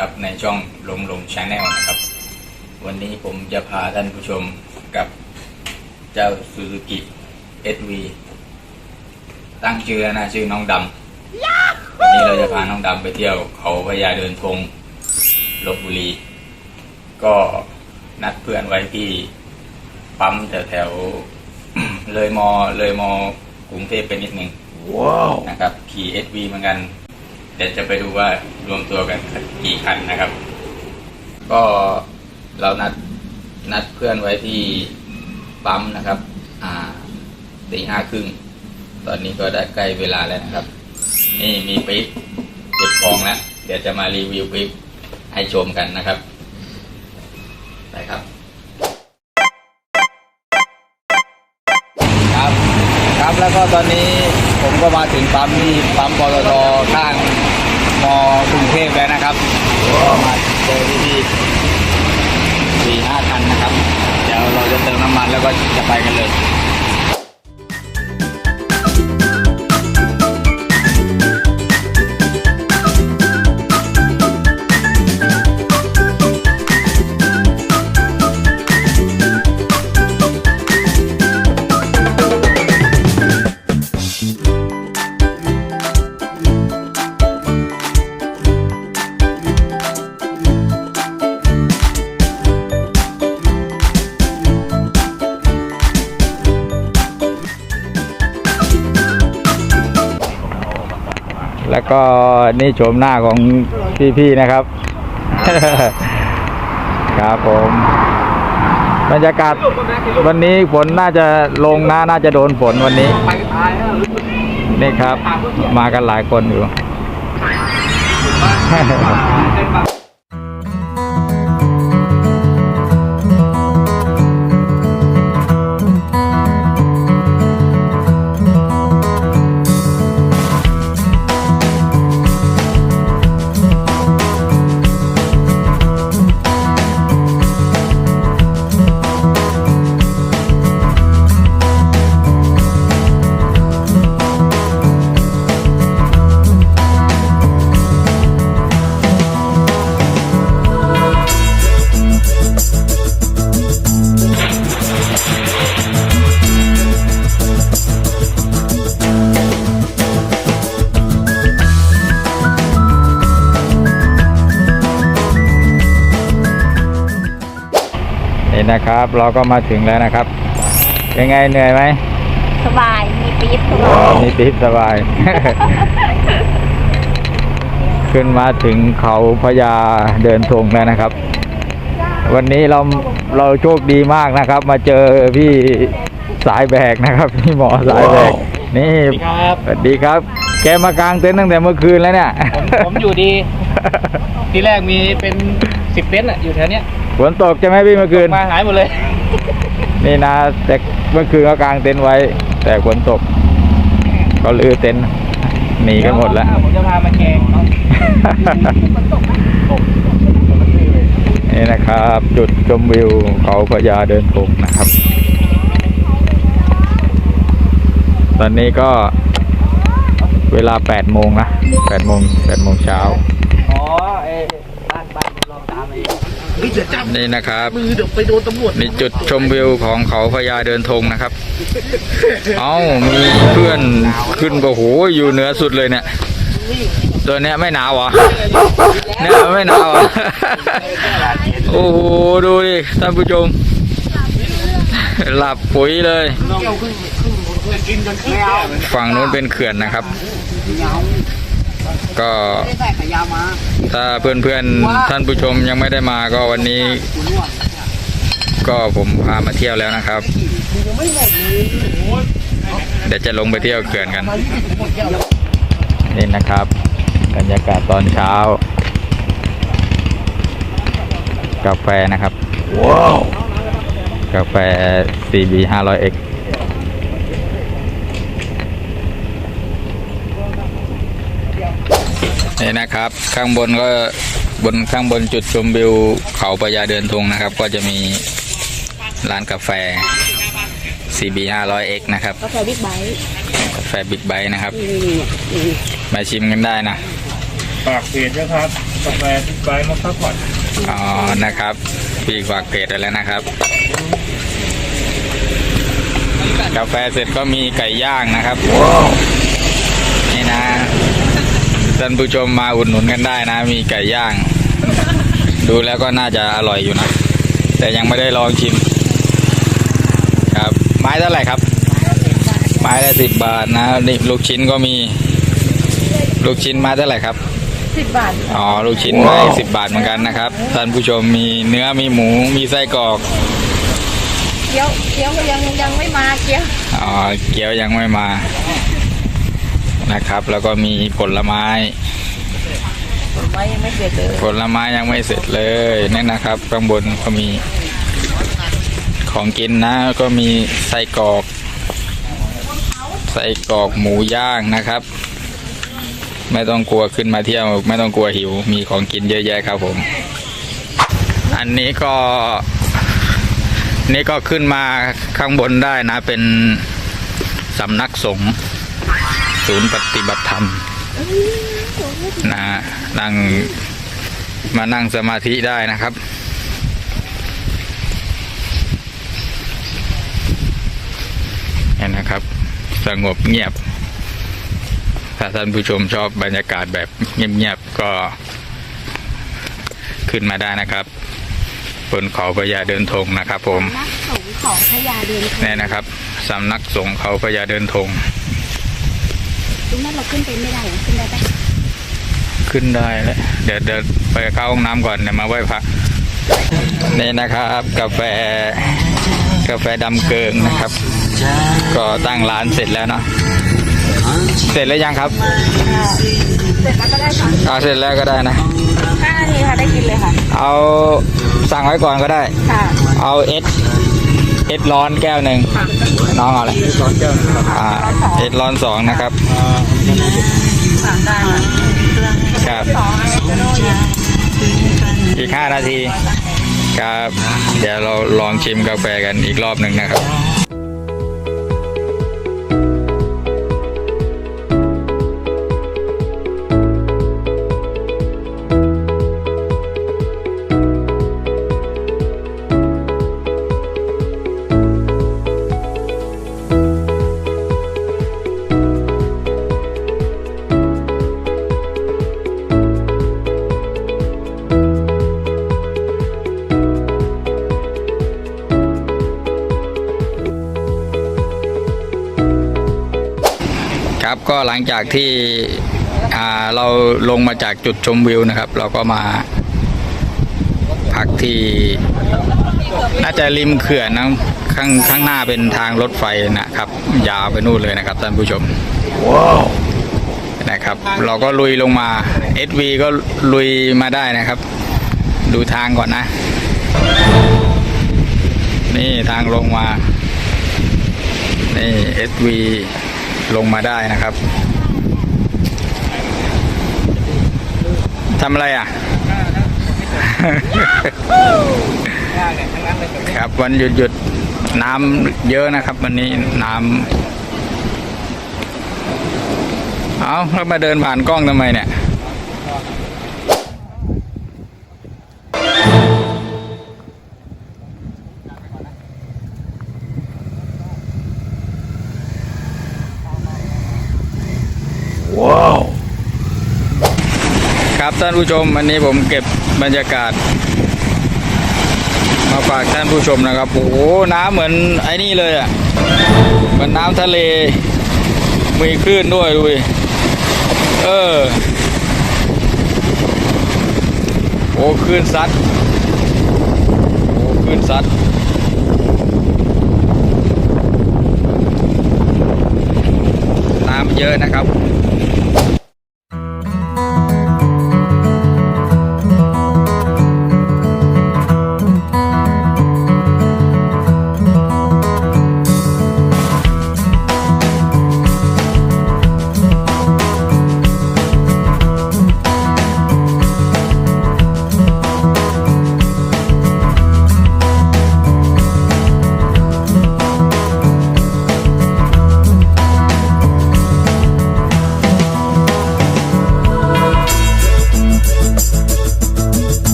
นึ่งนะครับในช่องลงลงชาแนลนะครับ วันนี้ผมจะพาท่านผู้ชมกับเจ้า Suzuki SV ตั้งชื่อแล้วนะชื่อน้องดำวันนี้เราจะพาน้องดำไปเที่ยวเขาพญาเดินธงลบบุรี ก็นัดเพื่อนไว้ที่ปั๊มแถวแถวๆเลยมอเลยมอกรุงเทพไปนิดนึงนะครับขี่ SV เหมือนกัน เดี๋ยวจะไปดูว่ารวมตัวกันกี่คันนะครับ ก็เรานัดนัดเพื่อนไว้ที่ปั๊มนะครับ อ่าตีห้าครึ่ง ตอนนี้ก็ได้ใกล้เวลาแล้วนะครับ นี่มีปิ๊บเก็บของแล้ว เดี๋ยวจะมารีวิวปิ๊บให้ชมกันนะครับไปครับ ครับ ครับแล้วก็ตอนนี้ผมก็มาถึงปั๊มที่ปั๊มปตทข้าง มกรุงเทพแล้วนะครับก็มาเจอที่ที่สี่ห้าคันนะครับ เดี๋ยวเราจะเติมน้ำมันแล้วก็จะไปกันเลย แล้วก็นี่โฉมหน้าของพี่ๆนะครับ ครับผม บรรยากาศวันนี้ฝนน่าจะลงนะน่าจะโดนฝนวันนี้ นี่ครับ มากันหลายคนอยู่ นี่นะครับ เราก็มาถึงแล้วนะครับเป็นไงเหนื่อยไหมสบาย มีปี๊บสบายนี่ติดสบาย ขึ้นมาถึงเขาพญาเดินทงแล้วนะครับ วันนี้เราเราโชคดีมากนะครับ มาเจอพี่สายแบกนะครับพี่หมอสายแบกนี่ครับสวัสดีครับ แกมากางเต็นท์ตั้งแต่เมื่อคืนแล้วเนี่ยผมผมอยู่ดี ทีแรกมีเป็นสิบเต็นท์อะอยู่แถวเนี้ย ฝนตกใช่ไหมพี่เมื่อคืนมาหายหมดเลย นี่นะแต่เมื่อคืนก็กางเต็นท์ไว้ แต่ฝนตกก็ลือเต็นท์หนีกันหมดแล้วผมจะพามาแกงเนาะนี่นะครับ จุดชมวิวเขาพญาเดินทงนะครับ ตอนนี้ก็เวลา8โมงนะ8โมง8โมงเช้าอ๋อไอ้บ้านบ้านผมลองตามไป เฮ้ยเดี๋ยวจับนี่นะครับ มือเดี๋ยวไปโดนตำรวจนี่จุดชมวิวของเขาพญาเดินธงนะครับ เอ้ามีเพื่อนขึ้นโอ้โหอยู่เหนือสุดเลยเนี่ย ตัวเนี้ยไม่หนาวเหรอเนี่ยไม่หนาวเหรอโอ้โหดูดิท่านผู้ชม หลับปุ๋ยเลยกินจนขี้เอาฝั่งนู้นเป็นเขื่อนนะครับ ก็ถ้าเพื่อนๆท่านผู้ชมยังไม่ได้มาก็วันนี้ ก็ผมพามาเที่ยวแล้วนะครับ เดี๋ยวจะลงไปเที่ยวเขื่อนกัน นี่นะครับบรรยากาศตอนเช้า กาแฟนะครับ ว้าว กาแฟ CB 500X นี่นะครับ ข้างบนก็บนข้างบนจุดชมวิวเขาปยาเดินทงนะครับ ก็จะมีร้านกาแฟ CB 500X นะครับ กาแฟบิ๊กไบค์กาแฟบิ๊กไบค์นะครับนี่นี่นี่มาชิมกันได้นะฝากเพจนะครับกาแฟที่ไกด์มาพักผ่อนอ๋อนะครับพี่ฝากเพจไว้แล้วนะครับ กาแฟเสร็จก็มีไก่ย่างนะครับนี่นะ ท่านผู้ชมมาอุดหนุนกันได้นะ มีไก่ย่าง ดูแล้วก็น่าจะอร่อยอยู่นะ แต่ยังไม่ได้ลองชิม ครับ ไม้เท่าไหร่ครับ ไม้ละสิบบาทนะนี่ลูกชิ้นก็มี ลูกชิ้นไม้เท่าไหร่ครับสิบบาทอ๋อลูกชิ้นไม้สิบบาทเหมือนกันนะครับท่านผู้ชมมีเนื้อมีหมูมีไส้กรอกเกี๊ยวเกี๊ยวก็ยังยังไม่มาเกี๊ยวอ๋อเกี๊ยวยังไม่มา นะครับ แล้วก็มีผลไม้ ผลไม้ยังไม่เสร็จเลยผลไม้ยังไม่เสร็จเลยนี่นะครับ ข้างบนก็มีของกินนะก็มีไส้กรอกไส้กรอกหมูย่างนะครับ ไม่ต้องกลัวขึ้นมาเที่ยว ไม่ต้องกลัวหิว มีของกินเยอะแยะครับผม อันนี้ก็นี่ก็ขึ้นมาข้างบนได้นะเป็นสำนักสงฆ์ ศูนย์ปฏิบัติธรรมนะนั่งมานั่งสมาธิได้นะครับเนี่ยนะครับ สงบเงียบ ถ้าท่านผู้ชมชอบบรรยากาศแบบเงียบๆก็ขึ้นมาได้นะครับ บนเขาพญาเดินธงนะครับ ผมนักสงฆ์ของพญาเดินเนี่ยนะครับสำนักสงฆ์เขาพญาเดินธง ตรงนั้นเราขึ้นไปไม่ได้เหรอขึ้นได้ไหมขึ้นได้แล้วเดี๋ยวเดี๋ยวไปเข้าห้องน้ำก่อนเดี๋ยวมาไหว้พระนี่นะครับกาแฟกาแฟดำเกิงนะครับ ก็ตั้งร้านเสร็จแล้วเนาะเสร็จแล้วยังครับ เสร็จแล้วก็ได้ค่ะเอาเสร็จแล้วก็ได้นะห้านาทีค่ะได้กินเลยค่ะ เอาสั่งไว้ก่อนก็ได้ ค่ะ เอาเอส เอสร้อนแก้วหนึ่งน้องเอาอะไรสอนเจ้านะครับอ่าเอสร้อนสองนะครับอ่าสั่งได้ค่ะครับสองอันนี้จะโน่นอีกห้านาทีครับ เดี๋ยวเราลองชิมกาแฟกันอีกรอบหนึ่งนะครับ หลังจากที่อ่าเราลงมาจากจุดชมวิวนะครับ เราก็มาพักที่น่าจะริมเขื่อนนะข้างข้างหน้าเป็นทางรถไฟนะครับ ยาวไปนู่นเลยนะครับท่านผู้ชมนะครับ เราก็ลุยลงมา SV ก็ลุยมาได้นะครับ ดูทางก่อนนะ นี่ทางลงมา นี่ SV ลงมาได้นะครับทำอะไรอะ ครับวันหยุดหยุดน้ำเยอะนะครับ วันนี้น้ำเอาแล้วมาเดินผ่านกล้องทำไมเนี่ย ครับท่านผู้ชมวันนี้ผมเก็บบรรยากาศ มาฝากท่านผู้ชมนะครับโอ้โหน้ำเหมือนไอ้นี่เลยอะเหมือนน้ำทะเลมีคลื่นด้วยดูดิเออโอ้คลื่นซัดโอ้คลื่นซัดน้ำเยอะนะครับ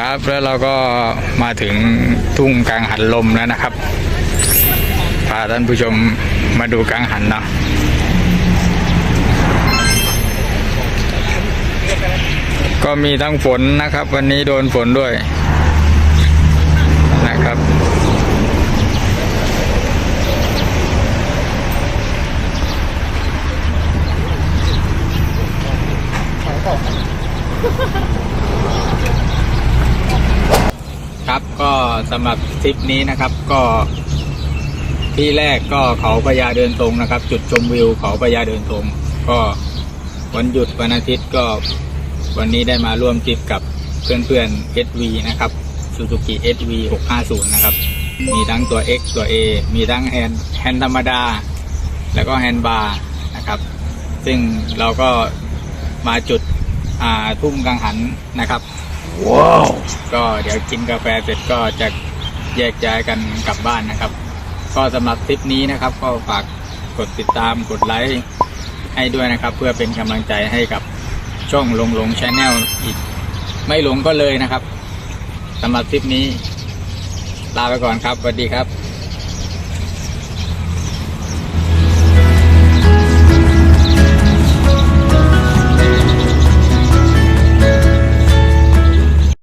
ครับ แล้วเราก็มาถึงทุ่งกังหันลมแล้วนะครับ พาท่านผู้ชมมาดูกังหันเนาะก็มีทั้งฝนนะครับ วันนี้โดนฝนด้วยนะครับก็ สำหรับทริปนี้นะครับก็ที่แรกก็เขาพญาเดินตรงนะครับ จุดชมวิวเขาพญาเดินตรง ก็วันหยุดวันอาทิตย์ก็วันนี้ได้มาร่วมทริปกับเพื่อนๆ SV นะครับ Suzuki SV 650 นะครับ มีทั้งตัว X ตัว A มีทั้งแฮนด์แฮนด์ธรรมดา แล้วก็แฮนด์บาร์นะครับ ซึ่งเราก็มาจุดทุ่มกังหันนะครับ ก็เดี๋ยวกินกาแฟเสร็จก็จะแยกย้ายกันกลับบ้านนะครับ ก็สำหรับคลิปนี้นะครับ ก็ฝากกดติดตามกดไลค์ให้ด้วยนะครับ เพื่อเป็นกำลังใจให้กับช่องลงลงชาแนลอีก ไม่หลงก็เลยนะครับสำหรับคลิปนี้ ลาไปก่อนครับสวัสดีครับ